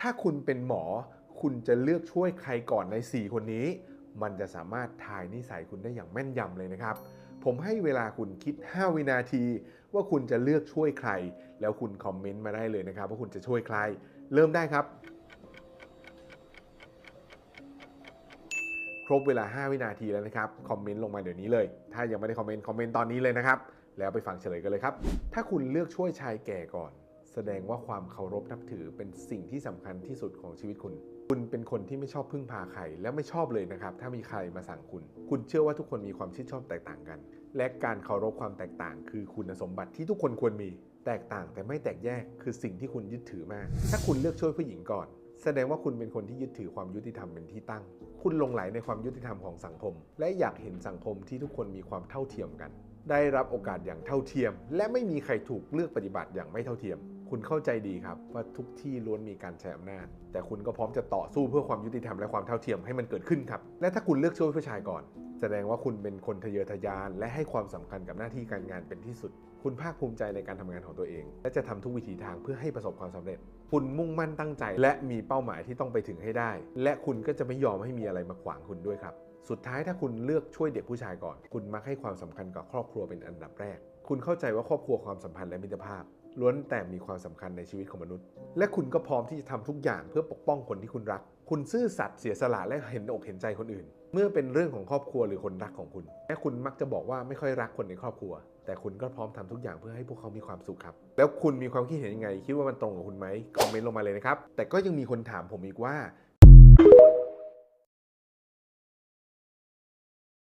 ถ้าคุณเป็นหมอ คุณจะเลือกช่วยใครก่อนใน 4 คนนี้ มันจะสามารถทายนิสัยคุณได้อย่างแม่นยำเลยนะครับ ผมให้เวลาคุณคิด 5 วินาที ว่าคุณจะเลือกช่วยใคร แล้วคุณคอมเมนต์มาได้เลยนะครับ ว่าคุณจะช่วยใคร เริ่มได้ครับ ครบเวลา 5 วินาทีแล้วนะครับ คอมเมนต์ลงมาเดี๋ยวนี้เลย ถ้ายังไม่ได้คอมเมนต์ คอมเมนต์ตอนนี้เลยนะครับ แล้วไปฟังเฉลยกันเลยครับ ถ้าคุณเลือกช่วยชายแก่ก่อน แสดงว่าความเคารพนับถือเป็นสิ่งที่สำคัญที่สุดของชีวิตคุณ คุณเป็นคนที่ไม่ชอบพึ่งพาใครและไม่ชอบเลยนะครับ ถ้ามีใครมาสั่งคุณ คุณเชื่อว่าทุกคนมีความชื่นชอบแตกต่างกัน และการเคารพความแตกต่าง คือคุณสมบัติที่ทุกคนควรมี แตกต่างแต่ไม่แตกแยกคือสิ่งที่คุณยึดถือมาก ถ้าคุณเลือกช่วยผู้หญิงก่อนแสดงว่าคุณเป็นคนที่ยึดถือความยุติธรรมเป็นที่ตั้ง คุณลงไหลในความยุติธรรมของสังคม และอยากเห็นสังคมที่ทุกคนมีความเท่าเทียมกัน ได้รับโอกาสอย่างเท่าเทียม และไม่มีใครถูกเลือกปฏิบัติอย่างไม่เท่าเทียม คุณเข้าใจดีครับว่าทุกที่ล้วนมีการใช้อำนาจ แต่คุณก็พร้อมจะต่อสู้เพื่อความยุติธรรมและความเท่าเทียมให้มันเกิดขึ้นครับ และถ้าคุณเลือกช่วยผู้ชายก่อน แสดงว่าคุณเป็นคนทะเยอทะยาน และให้ความสำคัญกับหน้าที่การงานเป็นที่สุด คุณภาคภูมิใจในการทำงานของตัวเอง และจะทำทุกวิถีทางเพื่อให้ประสบความสำเร็จ คุณมุ่งมั่นตั้งใจ และมีเป้าหมายที่ต้องไปถึงให้ได้ และคุณก็จะไม่ยอมให้มีอะไรมาขวางคุณด้วยครับสุดท้ายถ้าคุณเลือกช่วยเด็กผู้ชายก่อน คุณมักให้ความสำคัญกับครอบครัวเป็นอันดับแรก คุณเข้าใจว่าครอบครัวความสัมพันธ์และมิตรภาพ ล้วนแต่มีความสำคัญในชีวิตของมนุษย์ และคุณก็พร้อมที่จะทำทุกอย่างเพื่อปกป้องคนที่คุณรัก คุณซื่อสัตย์เสียสละและเห็นอกเห็นใจคนอื่น เมื่อเป็นเรื่องของครอบครัวหรือคนรักของคุณแม้คุณมักจะบอกว่าไม่ค่อยรักคนในครอบครัว แต่คุณก็พร้อมทำทุกอย่างเพื่อให้พวกเขามีความสุขครับ แล้วคุณมีความคิดเห็นยังไง คิดว่ามันตรงกับคุณไหมคอมเมนต์ลงมาเลยนะครับ แต่ก็ยังมีคนถามผมอีกว่า